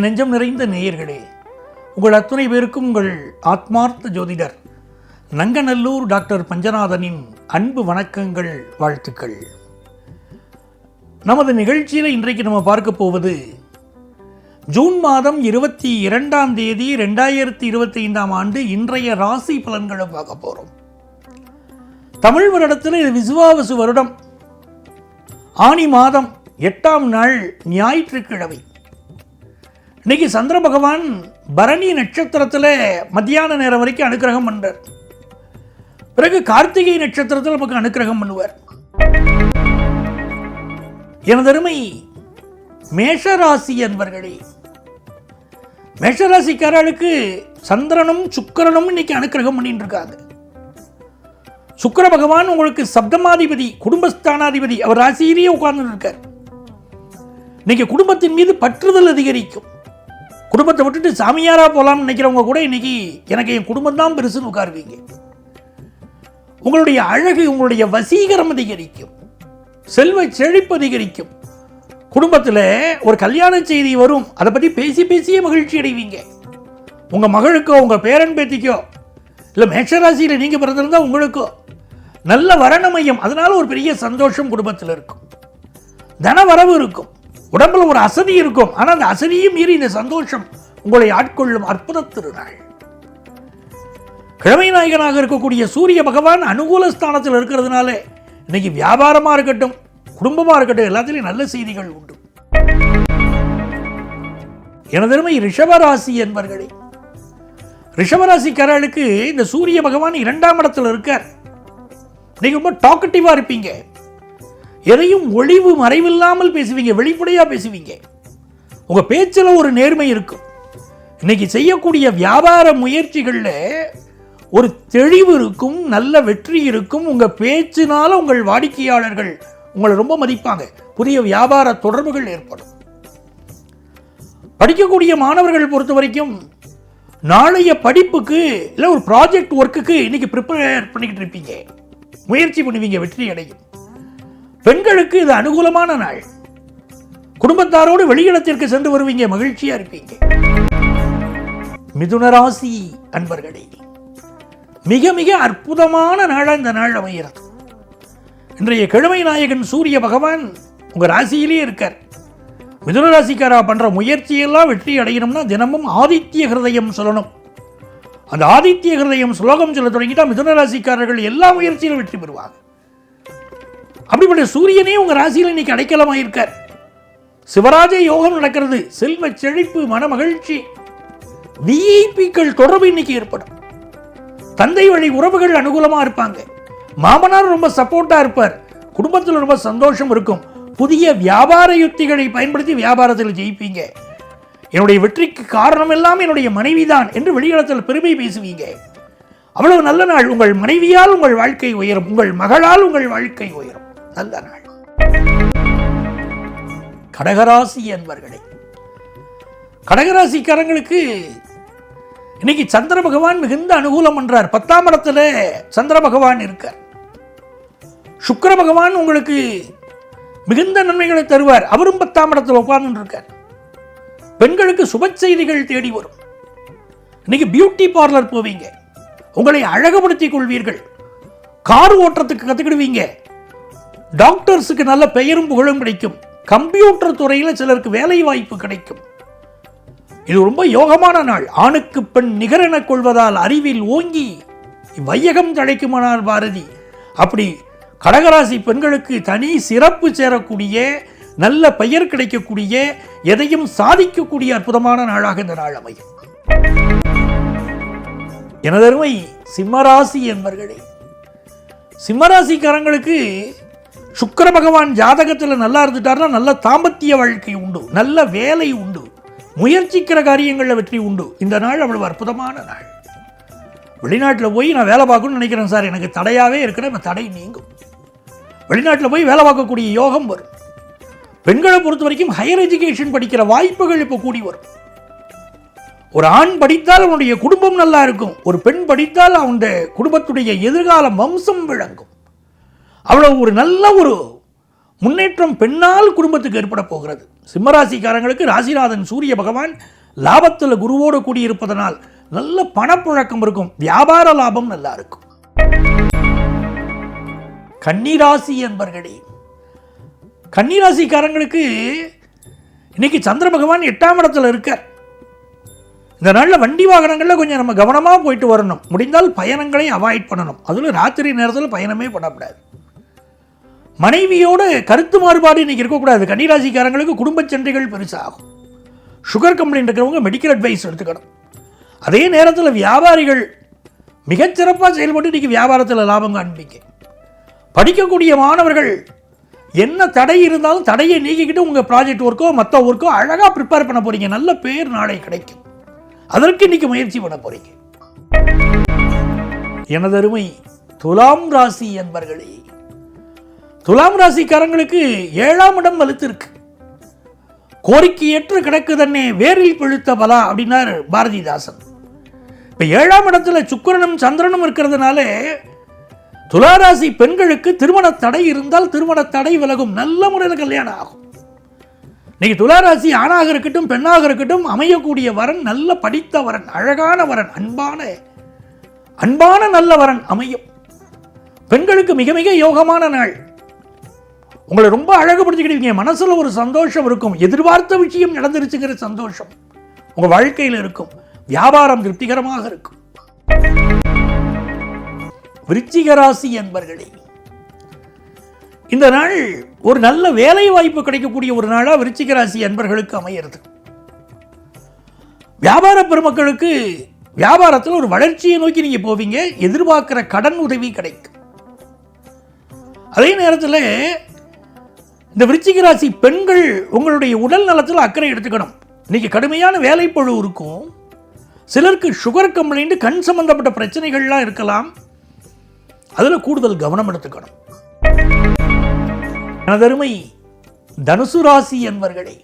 என் நெஞ்சம் நிறைந்த நேயர்களே உங்கள் அத்துணை பேருக்கும் உங்கள் ஆத்மார்த்த ஜோதிடர் நங்கநல்லூர் டாக்டர் பஞ்சநாதனின் அன்பு வணக்கங்கள் வாழ்த்துக்கள். நமது நிகழ்ச்சியில் இன்றைக்கு நம்ம பார்க்க போவது ஜூன் மாதம் இருபத்தி இரண்டாம் தேதி ரெண்டாயிரத்தி இருபத்தி ஐந்தாம் ஆண்டு இன்றைய ராசி பலன்களை பார்க்க போகிறோம் தமிழ் வருடத்தில் இது விசுவாவசு வருடம். ஆனி மாதம் எட்டாம் நாள் ஞாயிற்றுக்கிழமை. இன்னைக்கு சந்திர பகவான் பரணி நட்சத்திரத்தில் மத்தியான நேரம் வரைக்கும் அனுக்கிரகம் பண்ணுறார் பிறகு கார்த்திகை நட்சத்திரத்தில் நமக்கு அனுக்கிரகம் பண்ணுவார். எனதருமை மேஷராசி என்பர்களே மேஷராசிக்காரர்களுக்கு சந்திரனும் சுக்கிரனும் இன்னைக்கு அனுக்கிரகம் பண்ணிட்டு இருக்காங்க சுக்கிர பகவான் உங்களுக்கு சப்தமாதிபதி குடும்பஸ்தானாதிபதி அவர் ராசியிலேயே உட்கார்ந்து இருக்கார் இன்னைக்கு குடும்பத்தின் மீது பற்றுதல் அதிகரிக்கும். குடும்பத்தை விட்டுட்டு சாமியாராக போகலாம்னு நினைக்கிறவங்க கூட இன்னைக்கு எனக்கு என் குடும்பம் தான் பெருசுன்னு உட்காருவீங்க. உங்களுடைய அழகு உங்களுடைய வசீகரம் அதிகரிக்கும். செல்வ செழிப்பு அதிகரிக்கும். குடும்பத்தில் ஒரு கல்யாண செய்தி வரும். அதை பற்றி பேசி பேசியே மகிழ்ச்சி அடைவீங்க. உங்கள் மகளுக்கோ உங்கள் பேரன் பேத்திக்கோ இல்லை மேஷராசியில் நீங்கள் பிறந்திருந்தா உங்களுக்கோ நல்ல வரண மையம் அதனால ஒரு பெரிய சந்தோஷம் குடும்பத்தில் இருக்கும். தன வரவு இருக்கும். உடம்புல ஒரு அசதி இருக்கும். ஆனால் அந்த அசதியும் மீறி இந்த சந்தோஷம் உங்களை ஆட்கொள்ளும் அற்புத திருநாள் கிழமை நாயகனாக இருக்கக்கூடிய சூரிய பகவான் அனுகூல ஸ்தானத்தில் இருக்கிறதுனால இன்னைக்கு வியாபாரமாக இருக்கட்டும் குடும்பமாக இருக்கட்டும் எல்லாத்துலேயும் நல்ல செய்திகள் உண்டு. எனதருமை ரிஷபராசி என்பர்களே ரிஷபராசிக்காரர்களுக்கு இந்த சூரிய பகவான் இரண்டாம் இடத்துல இருக்கார். நீங்கள் ரொம்ப டாக்கட்டிவாக இருப்பீங்க. எதையும் ஒளிவு மறைவில்லாமல் பேசுவீங்க வெளிப்படையாக பேசுவீங்க. உங்கள் பேச்சில் ஒரு நேர்மை இருக்கும் இன்னைக்கு செய்யக்கூடிய வியாபார முயற்சிகளில் ஒரு தெளிவு இருக்கும் நல்ல வெற்றி இருக்கும் உங்க பேச்சினால் உங்கள் வாடிக்கையாளர்கள் உங்களை ரொம்ப மதிப்பாங்க. புதிய வியாபார தொடர்புகள் ஏற்படும். படிக்கக்கூடிய மாணவர்கள் பொறுத்த வரைக்கும் நாளைய படிப்புக்கு இல்லை ஒரு ப்ராஜெக்ட் ஒர்க்குக்கு இன்னைக்கு ப்ரிப்பேர் பண்ணிக்கிட்டு இருப்பீங்க. முயற்சி பண்ணுவீங்க வெற்றி அடையும். பெண்களுக்கு இது அனுகூலமான நாள். குடும்பத்தாரோடு வெளியிடத்திற்கு சென்று வருவீங்க மகிழ்ச்சியா இருப்பீங்க. மிதுனராசி அன்பர்களே மிக மிக அற்புதமான நாளாக இந்த நாள் அமைகிறது. இன்றைய கிழமை நாயகன் சூரிய பகவான் உங்க ராசியிலேயே இருக்கார். மிதுன ராசிக்காரா முயற்சியெல்லாம் வெற்றி அடையணும்னா தினமும் ஆதித்ய ஹிருதயம் சொல்லணும். அந்த ஆதித்ய ஹிருதயம் ஸ்லோகம் சொல்ல தொடங்கிட்டா மிதுன ராசிக்காரர்கள் எல்லா முயற்சியிலும் வெற்றி பெறுவாங்க. அப்படிப்பட்ட சூரியனே உங்கள் ராசியில் இன்னைக்கு அடைக்கலமாயிருக்கார். சிவராஜ யோகம் நடக்கிறது. செல்வ செழிப்பு மன மகிழ்ச்சி. விஐபிக்கள் தொடர்பு இன்னைக்கு ஏற்படும். தந்தை வழி உறவுகள் அனுகூலமாக இருப்பாங்க. மாமனார் ரொம்ப சப்போர்ட்டாக இருப்பார். குடும்பத்தில் ரொம்ப சந்தோஷம் இருக்கும். புதிய வியாபார யுக்திகளை பயன்படுத்தி வியாபாரத்தில் ஜெயிப்பீங்க. என்னுடைய வெற்றிக்கு காரணம் எல்லாம் என்னுடைய மனைவிதான் என்று வெளியிடத்தில் பெருமை பேசுவீங்க. அவ்வளவு நல்ல நாள். உங்கள் மனைவியால் உங்கள் வாழ்க்கை உயரும். உங்கள் மகளால் உங்கள் வாழ்க்கை உயரும். நல்ல நாள் கடகராசி என்பர்களே கடகராசிக்காரங்களுக்கு இன்னைக்கு சந்திர பகவான் மிகுந்த அனுகூலம் பண்றார் பத்தாம் இடத்துல சந்திர பகவான் இருக்கார். சுக்கர பகவான் உங்களுக்கு மிகுந்த நன்மைகளை தருவார். அவரும் பத்தாம் இடத்துல உட்கார்ந்து இருக்கார் பெண்களுக்கு சுப செய்திகள் தேடி வரும். இன்னைக்கு பியூட்டி பார்லர் போவீங்க. உங்களை அழகுபடுத்திக் கொள்வீர்கள். கார் ஓட்டுறதுக்கு கத்துக்கிடுவீங்க. டாக்டர்ஸுக்கு நல்ல பெயரும் புகழும் கிடைக்கும். கம்ப்யூட்டர் துறையில் சிலருக்கு வேலை வாய்ப்பு கிடைக்கும். இது ரொம்ப யோகமான நாள். ஆணுக்கு பெண் நிகரென கொள்வதால் அறிவில் ஓங்கி வையகம் தழைக்குமானார் பாரதி. அப்படி கடகராசி பெண்களுக்கு தனி சிறப்பு சேரக்கூடிய நல்ல பெயர் கிடைக்கக்கூடிய எதையும் சாதிக்கக்கூடிய அற்புதமான நாளாக இந்த நாள் அமையும். எனதருமை சிம்மராசி என்பர்களே சிம்மராசிக்காரங்களுக்கு சுக்கர பகவான் ஜாதகத்தில் நல்லா இருந்துட்டார்னா நல்ல தாம்பத்திய வாழ்க்கை உண்டு நல்ல வேலை உண்டு முயற்சிக்கிற காரியங்களில் வெற்றி உண்டு. இந்த நாள் அவ்வளவு அற்புதமான நாள். வெளிநாட்டில் போய் நான் வேலை பார்க்கணும்னு நினைக்கிறேன் சார். எனக்கு தடையாகவே இருக்கிற அந்த தடை நீங்கும். வெளிநாட்டில் போய் வேலை பார்க்கக்கூடிய யோகம் வரும். பெண்களை பொறுத்த வரைக்கும் ஹையர் எஜுகேஷன் படிக்கிற வாய்ப்புகள் இப்போ கூடி வரும். ஒரு ஆண் படித்தால் அவனுடைய குடும்பம் நல்லா இருக்கும். ஒரு பெண் படித்தால் அவனுடைய குடும்பத்துடைய எதிர்கால வம்சம் விளங்கும். அவ்வளோ ஒரு நல்ல ஒரு முன்னேற்றம் பெண்ணால் குடும்பத்துக்கு ஏற்பட போகிறது. சிம்மராசிக்காரங்களுக்கு ராசிநாதன் சூரிய பகவான் லாபத்தில் குருவோடு கூடியிருப்பதனால் நல்ல பணப்புழக்கம் இருக்கும். வியாபார லாபம் நல்லா இருக்கும். கன்னிராசி என்பர்களே கன்னிராசிக்காரங்களுக்கு இன்னைக்கு சந்திர பகவான் எட்டாம் இடத்துல இருக்கார். இந்த நாளில் வண்டி வாகனங்களில் கொஞ்சம் நம்ம கவனமாக போயிட்டு வரணும். முடிந்தால் பயணங்களை அவாய்ட் பண்ணணும். அதில் ராத்திரி நேரத்தில் பயணமே பண்ணக்கூடாது. மனைவியோட கருத்து மாறுபாடு இன்றைக்கி இருக்கக்கூடாது. கன்னிராசிக்காரங்களுக்கு குடும்ப சண்டைகள் பெருசாகும். சுகர் கம்பெனி இருக்கிறவங்க மெடிக்கல் அட்வைஸ் எடுத்துக்கணும். அதே நேரத்தில் வியாபாரிகள் மிகச்சிறப்பாக செயல்பட்டு இன்னைக்கு வியாபாரத்தில் லாபம் காண்பிங்க. படிக்கக்கூடிய மாணவர்கள் என்ன தடை இருந்தாலும் தடையை நீக்கிக்கிட்டு உங்கள் ப்ராஜெக்ட் ஒர்க்கோ மற்ற ஒர்க்கோ அழகாக ப்ரிப்பேர் பண்ண போகிறீங்க நல்ல பேர் நாளை கிடைக்கும். அதற்கு இன்னைக்கு முயற்சி பண்ண போகிறீங்க எனதருமை துலாம் ராசி என்பர்களே துலாம் ராசிக்காரங்களுக்கு ஏழாம் இடம் வலுத்திருக்கு. கோரிக்கையற்று கிடக்கு தன்னே வேரில் பிழுத்த பலா அப்படின்னார் பாரதிதாசன். இப்போ ஏழாம் இடத்துல சுக்கிரனும் சந்திரனும் இருக்கிறதுனால துளாராசி பெண்களுக்கு திருமண தடை இருந்தால் திருமண தடை விலகும். நல்ல முறையில் கல்யாணம் ஆகும். இன்னைக்கு துளாராசி ஆணாக இருக்கட்டும் பெண்ணாக இருக்கட்டும் அமையக்கூடிய வரன் நல்ல படித்த வரன் அழகான வரன் அன்பான அன்பான நல்ல வரன் அமையும். பெண்களுக்கு மிக மிக யோகமான நாள். உங்களை ரொம்ப அழகுபடுத்திக்கிட்டீங்க. மனசுல ஒரு சந்தோஷம் இருக்கும். எதிர்பார்த்த விஷயம் நடந்துருச்சுங்கிற சந்தோஷம் உங்க வாழ்க்கையில் இருக்கும். வியாபாரம் திருப்திகரமாக இருக்கும். விருச்சிகராசி என்பர்களே இந்த நாள் ஒரு நல்ல வேலை வாய்ப்பு கிடைக்கக்கூடிய ஒரு நாளா விருச்சிகராசி என்பர்களுக்கு அன்பர்களுக்கு அமையிறது. வியாபார பெருமக்களுக்கு வியாபாரத்தில் ஒரு வளர்ச்சியை நோக்கி நீங்க போவீங்க. எதிர்பார்க்கிற கடன் உதவி கிடைக்கும். அதே நேரத்தில் இந்த விருச்சிக ராசி பெண்கள் உங்களுடைய உடல் நலத்தில் அக்கறை எடுத்துக்கணும். இன்னைக்கு கடுமையான வேலைப்பழு இருக்கும். சிலருக்கு சுகர் கம்ப்ளைண்ட் கண் சம்பந்தப்பட்ட பிரச்சனைகள்லாம் இருக்கலாம். அதில் கூடுதல் கவனம் எடுத்துக்கணும். எனதருமை தனுசு ராசி என்பர்களே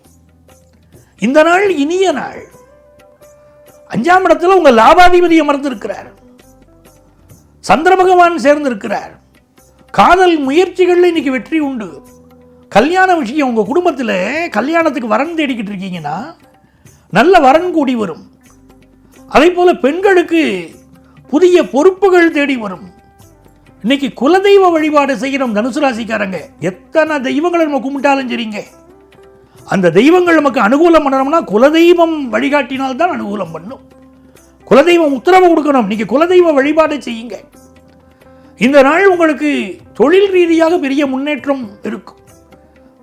இந்த நாள் இனிய நாள். அஞ்சாம் இடத்தில் உங்க லாபாதிபதி அமர்ந்திருக்கிறார் சந்திர பகவான் சேர்ந்திருக்கிறார். காதல் முயற்சிகளில் இன்னைக்கு வெற்றி உண்டு. கல்யாண விஷயம் உங்கள் குடும்பத்தில் கல்யாணத்துக்கு வரன் தேடிக்கிட்டு இருக்கீங்கன்னா நல்ல வரன் கூடி வரும். அதே போல் பெண்களுக்கு புதிய பொறுப்புகள் தேடி வரும். இன்னைக்கு குலதெய்வ வழிபாடு செய்கிறோம் தனுசு ராசிக்காரங்க. எத்தனை தெய்வங்களை நம்ம கும்பிட்டாலும் சரிங்க. அந்த தெய்வங்கள் நமக்கு அனுகூலம் பண்ணணும்னா குலதெய்வம் வழிகாட்டினால் தான் அனுகூலம் பண்ணும். குலதெய்வம் உத்தரவு கொடுக்கணும். நீங்கள் குலதெய்வ வழிபாடு செய்யுங்க. இந்த நாள் உங்களுக்கு தொழில் ரீதியாக பெரிய முன்னேற்றம் இருக்கும்.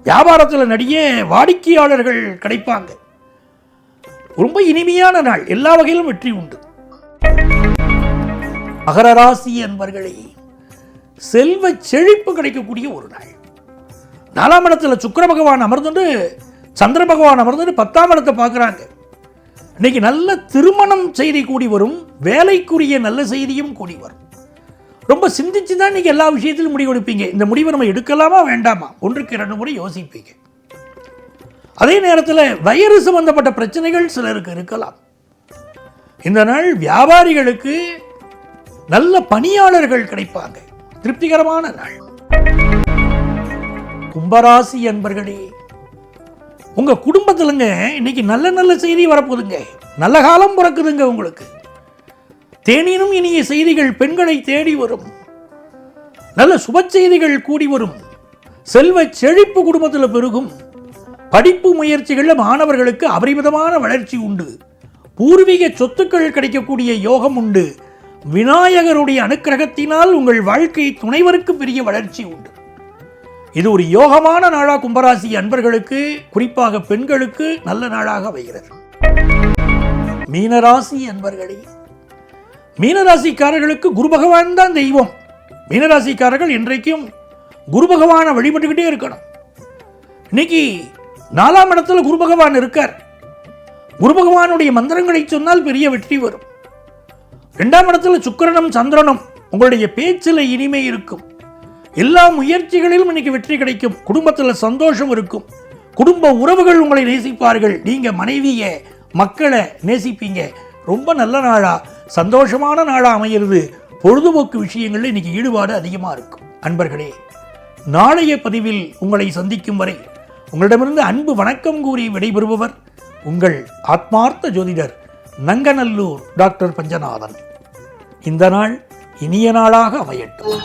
வியாபாரத்தில் நடிக வாடிக்கையாளர்கள் கிடைப்பாங்க. ரொம்ப இனிமையான நாள். எல்லா வகையிலும் வெற்றி உண்டு. மகர ராசி என்பர்களே செல்வ செழிப்பு கிடைக்கக்கூடிய ஒரு நாள். நாலாம் இடத்துல சுக்கர பகவான் அமர்ந்துட்டு சந்திர பகவான் அமர்ந்துட்டு பத்தாம் இடத்தை பார்க்குறாங்க. இன்னைக்கு நல்ல திருமணம் செய்தி கூடி வரும் வேலைக்குரிய நல்ல செய்தியும் கூடி வரும். ரொம்ப சிந்திச்சு தான் நீங்கள் எல்லா விஷயத்திலும் முடிவு எடுப்பீங்க இந்த முடிவை நம்ம எடுக்கலாமா வேண்டாமா? ஒன்றுக்கு இரண்டு முறை யோசிப்பீங்க. அதே நேரத்தில் வயிறு சம்பந்தப்பட்ட பிரச்சனைகள் சிலருக்கு இருக்கலாம். இந்த நாள் வியாபாரிகளுக்கு நல்ல பணியாளர்கள் கிடைப்பாங்க. திருப்திகரமான நாள். கும்பராசி என்பர்களே உங்க குடும்பத்திலங்க இன்னைக்கு நல்ல நல்ல செய்தி வரப்போகுதுங்க. நல்ல காலம் பிறக்குதுங்க உங்களுக்கு. தேனினும் இனிய செய்திகள் பெண்களை தேடி வரும். நல்ல சுப செய்திகள் கூடி வரும். செல்வ செழிப்பு குடும்பத்தில் பெருகும். படிப்பு முயற்சிகளில் மாணவர்களுக்கு அபரிமிதமான வளர்ச்சி உண்டு. பூர்வீக சொத்துக்கள் கிடைக்கக்கூடிய யோகம் உண்டு. விநாயகருடைய அனுக்கிரகத்தினால் உங்கள் வாழ்க்கை துணைவருக்கு பெரிய வளர்ச்சி உண்டு. இது ஒரு யோகமான நாளா கும்பராசி அன்பர்களுக்கு குறிப்பாக பெண்களுக்கு நல்ல நாளாக அமைகிறது. மீனராசி அன்பர்களே மீனராசிக்காரர்களுக்கு குரு பகவான் தான் தெய்வம். மீனராசிக்காரர்கள் இன்றைக்கும் குரு பகவானை வழிபட்டுக்கிட்டே இருக்கணும். இன்னைக்கு நாலாம் இடத்துல குரு பகவான் இருக்கார். குரு பகவானுடைய மந்திரங்களை சொன்னால் பெரிய வெற்றி வரும். ரெண்டாம் இடத்துல சுக்கரனும் சந்திரனும் உங்களுடைய பேச்சில் இனிமை இருக்கும். எல்லா முயற்சிகளிலும் இன்னைக்கு வெற்றி கிடைக்கும். குடும்பத்தில் சந்தோஷம் இருக்கும். குடும்ப உறவுகள் உங்களை நேசிப்பார்கள். நீங்கள் மனைவியை மக்களை நேசிப்பீங்க. ரொம்ப நல்ல நாளாக சந்தோஷமான நாளா அமையிறது. பொழுதுபோக்கு விஷயங்களில் இன்னைக்கு ஈடுபாடு அதிகமாக இருக்கும் அன்பர்களே நாளைய பதிவில் உங்களை சந்திக்கும் வரை உங்களிடமிருந்து அன்பு வணக்கம் கூறி விடைபெறுபவர் உங்கள் ஆத்மார்த்த ஜோதிடர் நங்கநல்லூர் டாக்டர் பஞ்சநாதன். இந்த நாள் இனிய நாளாக அமையட்டும்.